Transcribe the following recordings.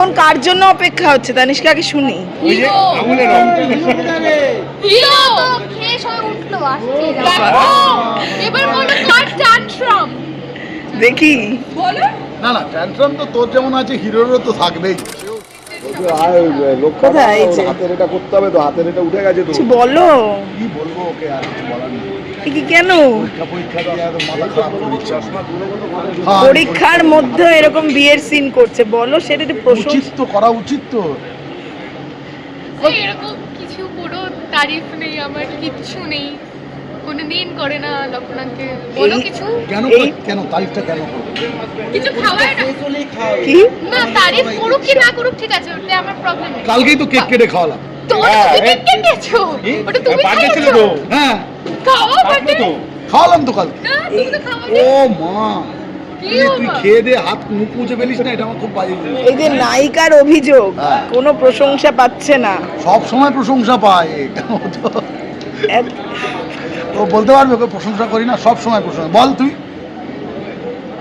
এখন কার জন্য অপেক্ষা হচ্ছে? তানিষ্কা আগে শুনি। দেখো! না না ট্যান্ট্রাম তো তোর যেমন আছে হিরোরও তো থাকবেই। আর লক্ষ্য কোথায়? এই যে? হাতের এটা করতে হবে তো হাতের এটা উঠে গেছে তো। কিছু বলো। কি বলব ওকে আর কিছু বলার নেই। এ কি কেন? পরীক্ষা পরীক্ষা দিয়ে একদম মাথা খারাপ করে দিচ্ছে। হ্যাঁ, পরীক্ষার মধ্যে এরকম বিয়ের সিন করছে। বলো সেটা একটু উচিত প্রশংসা তো করা উচিত তো। এরকম কিছু পুরো তারিফ নেই আমার কিচ্ছু নেই। কোনোদিন করে না লক্ষণাকে বলো কিছু। কেন কেন তারিফটা কেন কিছু খাওয়ায় না। কি না তারিফ করুক কি না করুক ঠিক আছে ওতে আমার প্রবলেম নেই কালকেই তো কেক কেটে খাওয়ালাম। তো তুমি কেক কেটেছো? ওটা তুমি ছিল তো হ্যাঁ। তো। খাওয়ালাম তো কালকে। না তুমি তো খাওয়া ও মা। তুই- তুই খেয়ে দে হাত মুখ মুছে ফেলিস না এটা আমার খুব বাজে জিনিস। এই যে নায়িকার অভিযোগ হ্যাঁ। কোনো প্রশংসা পাচ্ছে না। সব সময় প্রশংসা পায় ও বলতে পারবে ওকে প্রশংসা করি না সব সময় প্রশংসা। বল তুই।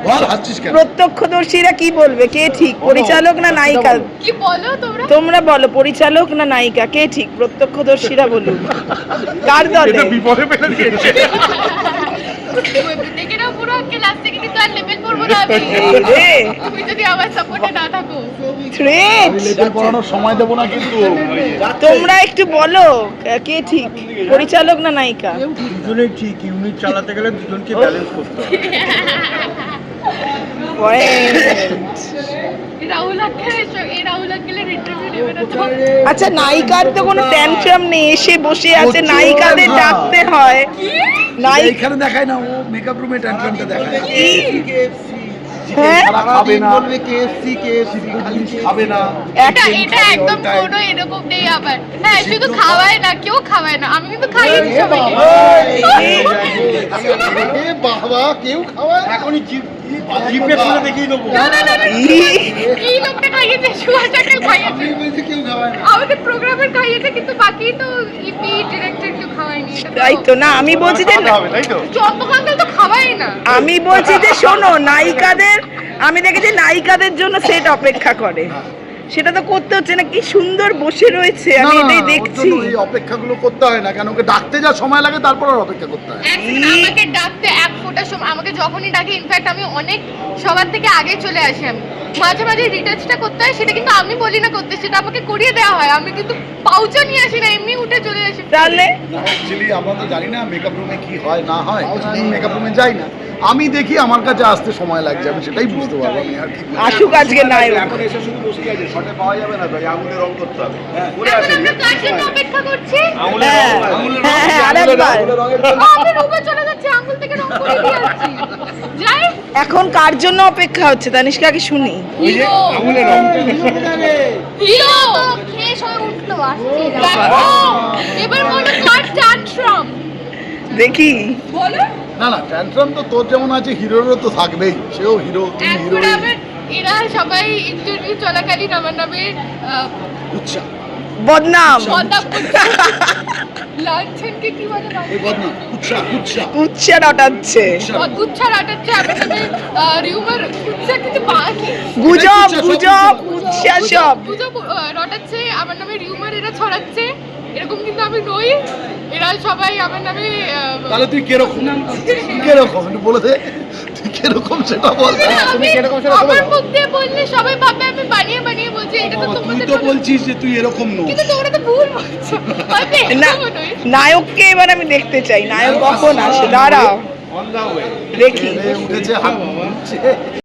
বল হাসছিস কেন? প্রত্যক্ষদর্শীরা কি বলবে? কে ঠিক? পরিচালক না নায়িকা? কি বলো তোমরা? তোমরা বলো পরিচালক না নায়িকা? কে ঠিক? প্রত্যক্ষদর্শীরা বলুন কার দলে? এটা বিপদে ফেলে দিয়েছে দেখে নাও পুরো ক্লাস থেকে কিন্তু আর লেভেল পড়ব না আমি তুমি যদি আমার সাপোর্টে না থাকো থ্রেট লেটেল পড়ানোর সময় দেবো না কিন্তু। তোমরা একটু বলো কে ঠিক? পরিচালক না নায়িকা? দুজনেই ঠিক ইউনিট চালাতে গেলে দুজনকে ব্যালেন্স করতে হবে. আচ্ছা নায়িকার তো কোনো ট্যান্ট্রাম নেই এসে বসে আছে নায়িকাদের ডাকতে হয়। নাই এখানে দেখায় না ও মেকআপ রুমে ট্যান্ট্রামটা দেখায়। খাবে না। কেএফসি কেএফসি খাবে না। এটা এটা একদম কোনো এরকম নেই আবার। হ্যাঁ শুধু খাওয়ায় না কেউ খাওয়ায় না। আমি কিন্তু খাইয়েছি সবাইকে। বাবা কেউ খাওয়ায় না। এখনই জিপ জিপে খুলে দেখিয়ে দেবো। না না না না, লোকটা খাইয়েছে? সুভাষাকে খাইয়েছে। আমাদের প্রোগ্রামের খাইয়েছে কিন্তু বাকি তো ইপি ডিরেক্টর কেউ খাওয়ায়নি তাই তো না আমি বলছি যে তো? খাওয়াই না। আমি বলছি যে শোনো নায়িকাদের আমি দেখেছি নায়িকাদের জন্য সেট অপেক্ষা করে। সেটা তো করতে হচ্ছে না কি সুন্দর বসে রয়েছে আমি এটাই দেখছি। এই অপেক্ষাগুলো করতে হয় না কেন ওকে ডাকতে যা সময় লাগে তারপর আর অপেক্ষা করতে হয়। আমাকে ডাকতে এক ফোঁটা সময় আমাকে যখনই ডাকে ইনফ্যাক্ট আমি অনেক সবার থেকে আগে চলে আসি আমি। মাঝে মাঝে রিটাচটা করতে হয় সেটা কিন্তু আমি বলি না করতে সেটা আমাকে করিয়ে দেওয়া হয়। আমি কিন্তু পাউচা নিয়ে আসি না এমনি উঠে চলে আসি। তাহলে? অ্যাকচুয়ালি আমরা তো জানি না মেকআপ রুমে কি হয় না হয়। আমি মেকআপ রুমে যাই না। আমি দেখি আমার কাছে আসতে সময় লাগছে আমি সেটাই বুঝতে পারব। আমি আর কি আসুক আজকে নায়ক এখন এসে শুধু বসে আছে শটে পাওয়া যাবে না ভাই আঙুলে রং করতে হবে। হ্যাঁ। এখন আমরা কার জন্য অপেক্ষা করছি। হ্যাঁ। হ্যাঁ হ্যাঁ আরেকবার। রঙের ও, আমি চলে যাচ্ছি আঙ্গুল থেকে রং করে দিয়ে আসছি যাই। এখন কার জন্য অপেক্ষা হচ্ছে? শুনি। ওই আঙুলের রং। হিরো। খেয়ে সবাই উঠল আসছে। এবার বলো কার ট্যান্ট্রাম দেখি। বলো না না ট্যান্ট্রাম তো তোর যেমন আছে হিরোরও তো থাকবেই। সেও হিরো হিরো এরা সবাই ইন্টারভিউ চলাকালীন আমার নামে উচ্চা বদনাম। বদনাম লাঞ্ছনকে কি বলে এই বদনা উচ্চা উচ্চা উচ্চা রটাচ্ছে। উচ্ছা। রাটাচ্ছে আমার নামে রিউমার উচ্ছা কিছু বাকি। গুজব গুজব উচ্চা সব। গুজব রটাচ্ছে আমার নামে রিউমার এরা ছড়াচ্ছে। এরকম কিন্তু আমি নই। এরা সবাই আমার নামে তাহলে তুই কীরকম? একটু বলে দে। তুই কীরকম সেটা বল। আমি আমার মুখ দিয়ে বললে সবাই ভাববে আমি বানিয়ে বানিয়ে বলছি এটা তো তুই তো বলছিস যে তুই এরকম নো কিন্তু তোমরা তো ভুল বলছো। না নায়ককে এবার আমি দেখতে চাই। নায়ক কখন আসে? দাঁড়াও। দেখি উঠেছে হাত উঠছে